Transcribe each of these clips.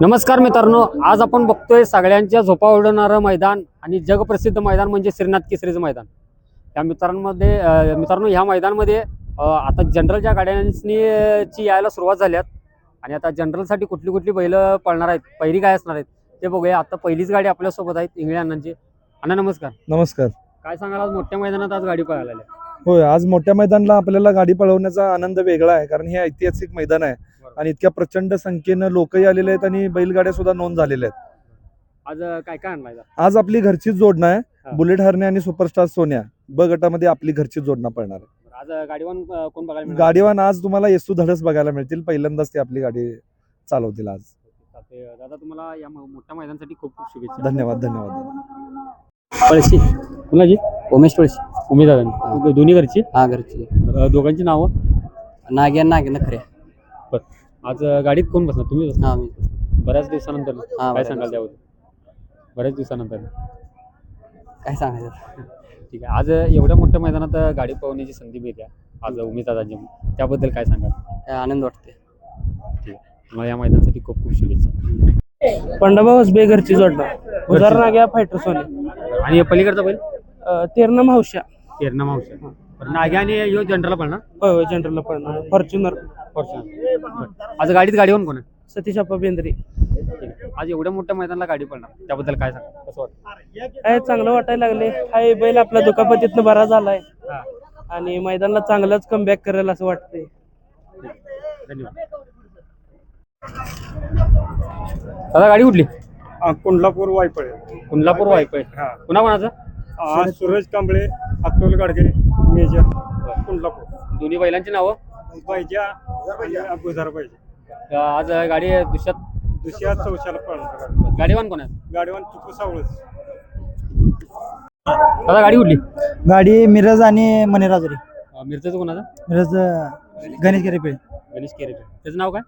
नमस्कार मित्रांनो आज आपण बघतोय सगळ्यांच्या झोपा उडवणारं मैदान आणि जगप्रसिद्ध मैदान म्हणजे श्रीनाथ केसरीचं मैदान. त्या मित्रांमध्ये मित्रांनो ह्या मैदानमध्ये आता जनरलच्या गाड्यांनी ची यायला सुरुवात झाल्यात आणि आता जनरलसाठी कुठली कुठली बैल पळणार आहेत पहिली काय असणार आहेत ते बघूया. आता पहिलीच गाडी आपल्यासोबत आहेत इंगळे अण्णांची. अण्णा नमस्कार. नमस्कार. काय सांगाल आज मोठ्या मैदानात आज गाडी पळायला? होय आज मोठ्या मैदानाला आपल्याला गाडी पळवण्याचा आनंद वेगळा आहे कारण हे ऐतिहासिक मैदान आहे. आणि इतक्या प्रचंड संख्येनं लोकही आलेले आहेत आणि बैलगाड्या सुद्धा नोंद झालेल्या आहेत. आज अं, काय काय आणलाय आज? आपली घरचीच जोडणं हा. आहे बुलेट हरणे आणि सुपरस्टार सोन्या. ब गटामध्ये आपली घरची जोडणं पडणार आहे. आज अं, गाडीवान अं, कोण बघायला मिळणार? गाडीवान आज तुम्हाला येसू धडस बघायला मिळतील. पहिल्यांदाच ते आपली गाडी चालवतील आज. चालतंय. दादा तुम्हाला या म- मोठ्या मैदानासाठी खूप खूप शुभेच्छा. धन्यवाद धन्यवाद. पळशी कुणाची? उमेश तुळशी. उमेदवार दोन्ही घरची? हा घरची. अं, दोघांची नावं? नाग्या नागे नखरे आज अं, गाडीत कोण बसणार? तुम्ही बसणार? हा मी बऱ्याच दिवसानंतर. काय बऱ्याच सांगाल त्यावर बऱ्याच दिवसानंतर. काय सांगायचं? ठीक आहे. आज एवढ्या मोठ्या मैदानात गाडी पळवण्याची संधी मिळते आज उमेदवारांची त्याबद्दल काय सांगाल? काय आनंद वाटते ठीक आहे. मला या मैदानासाठी खूप खूप शुभेच्छा. पंडाबा हसबे घरची जोडणं उदाहरणा घ्या फायटर सोने. आणि हे पलीकडचा बैल? अं, तेरणा मावश्या तेरणा मावशी नाग्या आणि यो जनरलला पळणार? होय होय जनरलला पडणार फॉर्च्युनर. फॉर्च्युनर. आज गाडीत गाडीवर कोण आहे? सतीश अप्पा बेंद्री. आज एवढ्या मोठ्या मैदानाला गाडी पळणार. त्याबद्दल काय सांगा कसं वाटतं? काय चांगलं वाटायला लागले हाय बैल आपला दुखापतीतनं बरा झालाय. हा. आणि मैदानाला चांगलाच कमबॅक करेल असं वाटतंय. धन्यवाद. दादा गाडी कुठली? कुंडलापूर वायपळे. कुंडलापूर हा. पुन्हा कोणाचं सूरज कांबळे अतुल गाडगे. मेजर. दोन्ही बैलांची नावं? पाहिजे गुजर पाहिजे आज गाडी दुसऱ्यात दुसऱ्या चौशाला पळणार. गाडी गाडीवान कोण आहे? गाडीवान चुकू सावळच दादा गाडी कुठली? गाडी मिरज आणि मनेराजुरी. मिरजेचं कोणाचं? मिरज अं, गणेश गिरीपे गणेश केरे त्याचं नाव काय?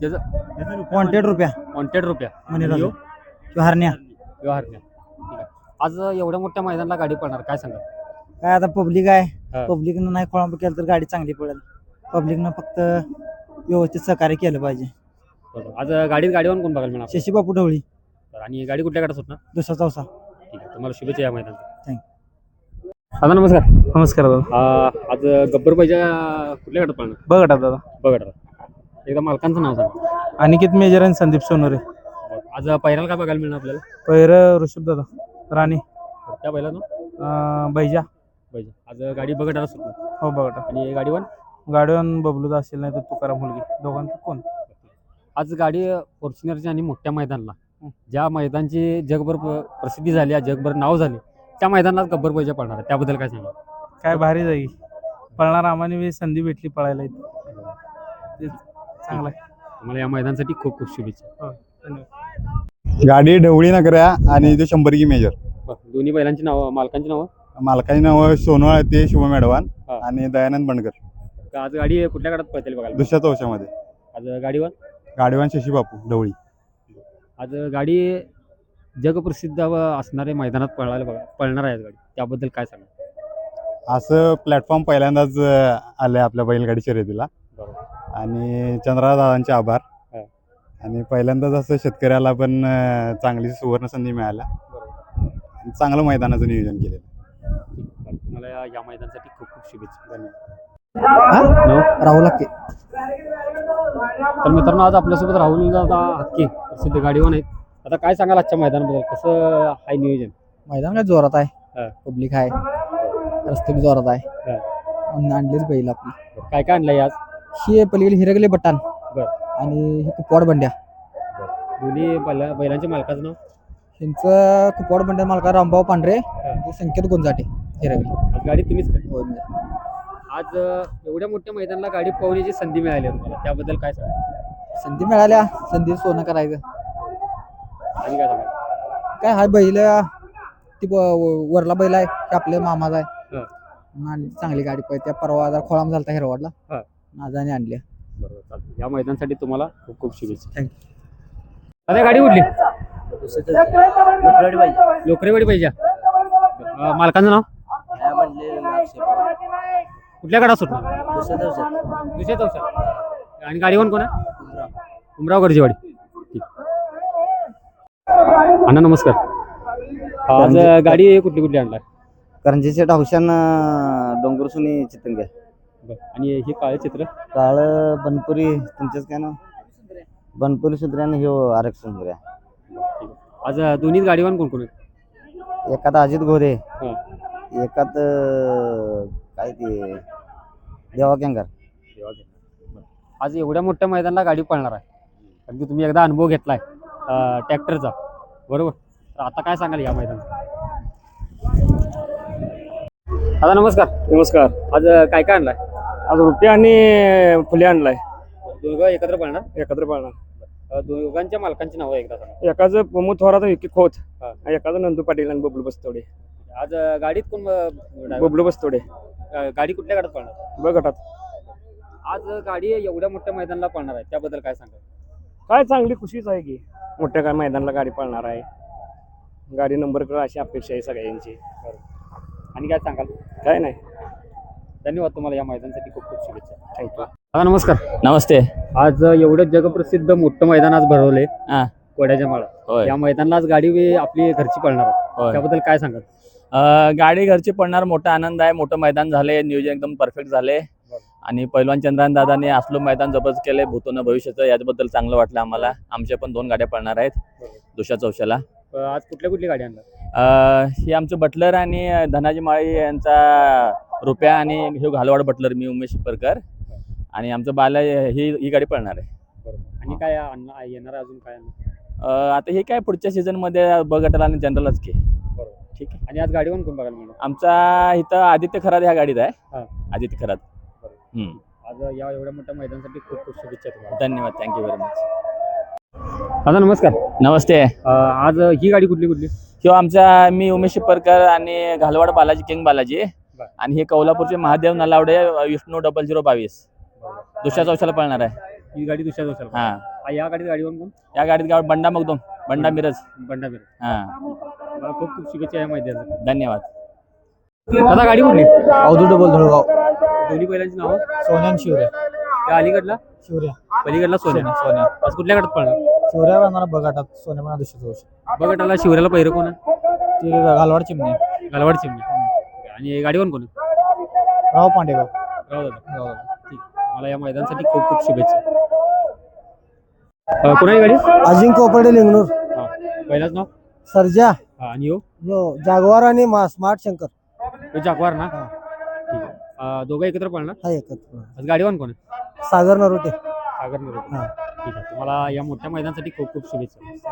त्याचं वॉन्टेड रुपया. वॉन्टेड रुपया. मनेराजू? किंवा हरण्या व्यवहार आज एवढ्या मोठ्या मैदानाला गाडी पळणार काय सांगा काय आता पब्लिक. आहे. पब्लिकनं नाही खोळंब केलं तर गाडी चांगली पडेल. पब्लिकनं फक्त व्यवस्थित सहकार्य केलं पाहिजे. बरोबर. आज गाडीत गाडीवान कोण बघायला मिळणार शशी बापू ढवळी. आपल्याला? आणि गाडी कुठल्या गाडात सुटणार? दुसरा चौसा. ठीक आहे. तुम्हाला शुभेच्छा या मैदानात. Thank दादा नमस्कार. नमस्कार दादा. अं, आज गब्बर पाहिजे कुठल्या गाडात पळणार? बघा दादा. बघा एकदा मालकांचं नाव सांगा. अनिकेत मेजर आणि संदीप सोनोरे. आज पहिल्याला काय बघायला मिळणार आपल्याला? पैर ऋषभ दादा. राणी. त्या बैलानं बैजा. पाहिजे. आज गाडी बघा सुटणार हो बघा आणि गाडीवर गाडीवर बबलू असेल नाही तर तुकाराम मुलगी. दोघांचं कोण? आज गाडी फॉर्च्युनरची आणि मोठ्या मैदानाला. ज्या मैदानची जगभर प- प्रसिद्धी झाली आहे, जगभर नाव झाले त्या मैदानात गब्बर पाहिजे पडणार आहे त्याबद्दल काय सांगा काय भारी जाई पळणार आम्हाला बी संधी भेटली पळायला इथे. तेच चांगलं आहे. तुम्हाला या मैदानासाठी खूप खूप शुभेच्छा. धन्यवाद. गाडी ढवळी नगऱ्या आणि ते शंभर की मेजर. बरं, दोन्ही बैलांची नावं मालकांची नावं? मालकाची नाव सोनवळ ते शुभम मेडवान हा. आणि दयानंद बनकर आज गाडी कुठल्या गाडात पळतील बघायला? दुसऱ्या चौशामध्ये. आज गाडीवर? गाडीवान शशी बापू ढवळी. आज गाडी जगप्रसिद्ध व असणारे मैदानात पळायला बघा पळणार आहे आज गाडी. त्याबद्दल काय सांगा असं प्लॅटफॉर्म पहिल्यांदाच अं, आलंय आपल्या बैलगाडी शर्यतीला. बरोबर. आणि चंद्रा दादांचे आभार. हा. आणि पहिल्यांदाच असं शेतकऱ्याला पण अं, चांगली सुवर्ण संधी मिळाल्या आणि चांगलं मैदानाचं नियोजन केलेलं. तुम्हाला या- या मैदानासाठी खूप खूप शुभेच्छा. धन्यवाद नो? राहुल हक्के तर मित्रांनो आज आपल्यासोबत राहुल दादा हक्के प्रसिद्ध गाडीवर आहेत. आता काय सांगाल आजच्या मैदानाबद्दल? कसं आहे नियोजन? मैदान काय जोरात हा. आहे पब्लिक आहे. रस्ते बी जोरात आहे. हा. आणि आणलीच बैल आपली. काय काय आणलंय आज? ही पलीकडे हिरगले बटान बर. आणि ही कुपवाड बंड्या. दोन्ही बैला बैलांच्या मालकाचं नाव? यांचं कुपवाड बंड्या मालका रामभाऊ पांढरे. आणि संकेत गुंजाटे. हिरगले आज गाडी तुम्हीच होय मी. आज अं, एवढ्या मोठ्या मैदानाला गाडी पळवण्याची संधी मिळाली आहे तुम्हाला. त्याबद्दल काय सांगा संधी मिळाल्या. संधी सोनं करायचं. आणि काय सांगा काय हा बैल ती ब- वरला बैल आहे. ते आपल्या मामाचा आहे. हा. आणि चांगली गाडी पाहिजे. त्या परवा जरा खोळाम झालता हिरवाडला. हा. आजाने आणली. बरोबर चालतं या मैदानासाठी तुम्हाला खूप खूप शुभेच्छा. Thank आता गाडी कुठली लोकरेवाडी पाहिजे. अं, मालकाचं नाव? कुठल्या गाडा सुटणार दुसऱ्या चौशात आणि गाडीवर कोण आहे? उमराव गरजेवाडी ठीक. अण्णा नमस्कार. आज अं, गाडी कुठली कुठली आणलाय? करंजीचे हौशान डोंगरसुनी चितंगे बरं. आणि हे काळे चित्र? काळ बनपुरी तुमचंच काय ना बनपुरी सुंदर्यानं ह्यो आरक्ष सुंदर्या आज अं, दोन्ही गाडीवान कोण कोण आहेत? एकात अजित घोरे. हा. एकात अं, काय ते देवा केंगार आज एवढ्या मोठ्या मैदानाला गाडी पळणार आहे. कारण की तुम्ही एकदा अनुभव घेतलाय. ट्रॅक्टरचा. बरोबर? तर आता काय सांगाल या मैदानात दादा नमस्कार. नमस्कार. आज काय काय आणलाय? आज रुपये आणि फुले आणलाय. दोघं एकत्र पळणार? एकत्र पाळणार. दोघांच्या मालकांची नावं एकदा सांगा. एकाचं प्रमोद थोरात विकी खोत. हा. एकाचं नंदू पाटील आणि बबलू बस्तोडे आज अं, गाडीत कोण driver? बबलू बस्तोडे. अं, गाडी कुठल्या गाडीत पळणार? ब गटात. आज गाडी एवढ्या मोठ्या मैदानाला पळणार आहे त्याबद्दल काय सांगाल? काय चांगली खुशीच आहे की मोठ्या काय मैदानाला गाडी पळणार आहे. गाडी नंबर करा अशी अपेक्षा आहे सगळ्यांची. आणि काय सांगाल? काय नाही. धन्यवाद तुम्हाला या मैदानासाठी खूप खूप शुभेच्छा. थँक्यू दादा नमस्कार. नमस्ते. आज एवढं जगप्रसिद्ध मोठं मैदान आज भरवले हा. कोड्याच्या माळा. होय. या मैदानाला आज गाडी आपली घरची पळणार आहे. होय. त्याबद्दल काय सांगाल? गाडी घरची पडणार मोठा आनंद आहे. मोठं मैदान झाले नियोजन एकदम परफेक्ट झाले आणि पैलवान चंद्रान दादाने असलं मैदान जबरदस्त केलंय. भूतोनं भविष्याचं याच्याबद्दल चांगलं वाटलं आम्हाला. आमच्या पण दोन गाड्या पडणार आहेत. दुसऱ्या चौशाला आज कुठल्या कुठली गाडी आणणार? ही आमचं बटलर आणि धनाजी माळी यांचा रुपया आणि हे घालवाड बटलर मी उमेश परकर आणि आमचं बाला ही ही गाडी पळणार आहे. आणि काय येणार अजून काय आता हे काय पुढच्या सीझनमध्ये बगटल आणि जनरलच की. बरोबर. ठीक आहे. आणि आज गाडीवर कोण बघायला मिळणार? आमचा इथं आदित्य खरात ह्या गाडीत आहे. हा. आदित्य खरात. हम्म. आज या एवढ्या मोठ्या मैदानासाठी खूप खूप शुभेच्छा तुम्हाला. धन्यवाद. थँक्यू व्हेरी मच दादा नमस्कार. नमस्ते. अं, आज ही गाडी कुठली कुठली? किंवा आमचा मी उमेश परकर आणि घालवाड बालाजी किंग बालाजी. बर. आणि हे कोल्हापूरचे महादेव नलावडे विष्णू डबल झिरो बावीस. दुसऱ्या चौशाला पळणार आहे. ही गाडी दुसऱ्या दिवसाला हा. या गाडीत गाडीवर कोण? या गाडीत गाव बंडा मगदोम बंडा मिरज. बंडाबीर हा. खूप खूप शुभेच्छा या मैदानासाठी. धन्यवाद. दादा गाडी कुठली? अवधूत डबल धुळगाव. दोन्ही बैलांची नावं? सोन्यान शिवऱ्या त्या अलीकडला? शिवऱ्या पलीकडला सोन्या. सोन्या आज कुठल्या गाडात पळणार? शिवऱ्या राहणार बघाटात सोन्या म्हणा दुसऱ्या वर्षी बघा शिवऱ्याला पहिरं कोण आहे? ती घालवाड चिमणे. गलवाड चिमणी. आणि गाडीवर कोण आहे? राव पांडेगाव. राहू दादा. ठीक. मला या मैदानासाठी खूप खूप शुभेच्छा. अं, कोणाची गाडी? अजिंक कोपर्डे लिंगणूर हा. पहिलाच नाव? सर्जा. हा आणि यो? जागवार आणि स्मार्ट शंकर. तो जागवार ना? ठीक आहे. अं, दोघं एकत्र पळणार? हा एकत्र आज गाडीवर कोण आहे? सागर नरोटे. सागर निरोप हा. ठीक आहे. तुम्हाला या मोठ्या मैदानासाठी खूप खूप शुभेच्छा.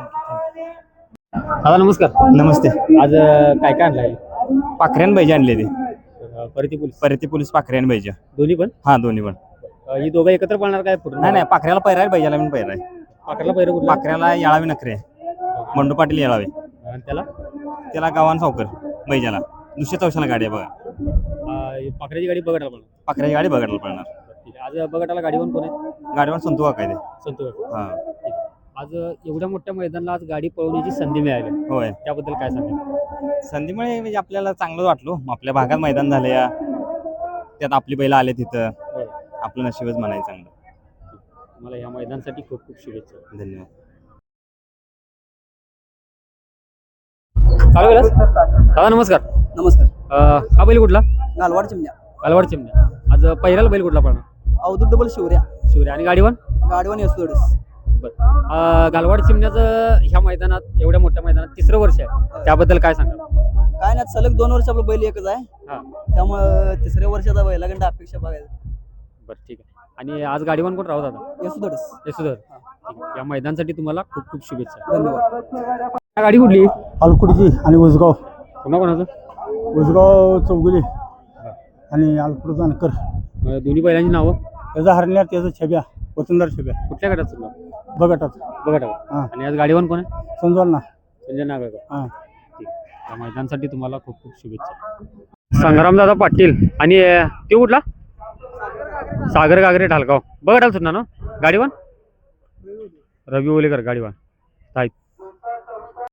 दादा नमस्कार. नमस्ते. आज अं, काय काय आणलाय? पाखऱ्यान पाहिजे आणले ते अं, परती पोलीस. परती पोलीस पाखऱ्यान पाहिजे दोन्ही पण? हा दोन्ही पण. अं, ही दोघं एकत्र पळणार काय पूर्ण नाही नाही पाखऱ्याला पैरायला पाहिजे पण पैराय पाकरला पहिरं कुठलं? पाखऱ्याला याळावी नखरे. मंडू पाटील याळावे. आणि त्याला? त्याला गावान सावकर बैजाला दुसऱ्या चौशाला गाडी आहे बघा. अं, पाकऱ्याची गाडी बघायला पळणार पाखऱ्याची गाडी बघायला पडणार. ठीक आहे. आज बघटाला गाडीवर कोण आहे? गाडीवर संतू काय ते. संतोष हा. आज एवढ्या मोठ्या मैदानाला आज गाडी पळवण्याची संधी मिळाली. होय. त्याबद्दल काय सांगाल? संधीमुळे म्हणजे आपल्याला चांगलं वाटलो. आपल्या भागात मैदान झाले या. त्यात आपली बैल आले तिथं आपलं नशीबच म्हणायचं चांगलं. तुम्हाला या मैदानासाठी खूप खूप शुभेच्छा. धन्यवाद. चालू केलास दादा नमस्कार. नमस्कार. अं, हा बैल कुठला? घालवाड चिमण्या. अलवाड चिमण्या. आज पहिल्याला बैल कुठला पळणार? अवधूत डबल शिवऱ्या. शिवरे आणि गाडीवर? गाडीवर येसोडस अं, गालवाड चिमण्याचं ह्या मैदानात एवढ्या मोठ्या मैदानात तिसरं वर्ष आहे. त्याबद्दल काय सांगाल? काय नाही सलग दोन वर्ष आपलं बैल एकच आहे. हा. त्यामुळं तिसऱ्या वर्षाचा बैलाकडे अपेक्षा बघायला. बरं ठीक आहे. आणि आज गाडीवर कोण राहू दादा? येसोडस ठीक आहे. या मैदानासाठी तुम्हाला खूप खूप शुभेच्छा. धन्यवाद. गाडी कुठली? अलकुडची आणि उजगाव कोणा कोणाचं? उजगाव चौगुले आणि अलकुड जानकर दोन्ही बैलांची नावं? त्याचा हरण्या त्याचा छब्या वतनदार छब्या. कुठल्या गटात सुद्धा बघाटात बघा हा. आणि आज गाडीवर कोण आहे? समजाल ना संजय नागळकर. हा. ठीक. या मैदानासाठी तुम्हाला खूप खूप शुभेच्छा. संग्रामदादा पाटील आणि अं, ते कुठला? सागर गागरे ढालगाव. बघा सुद्धा ना? गाडीवर रवी ओलेकर गाडीवर आहेत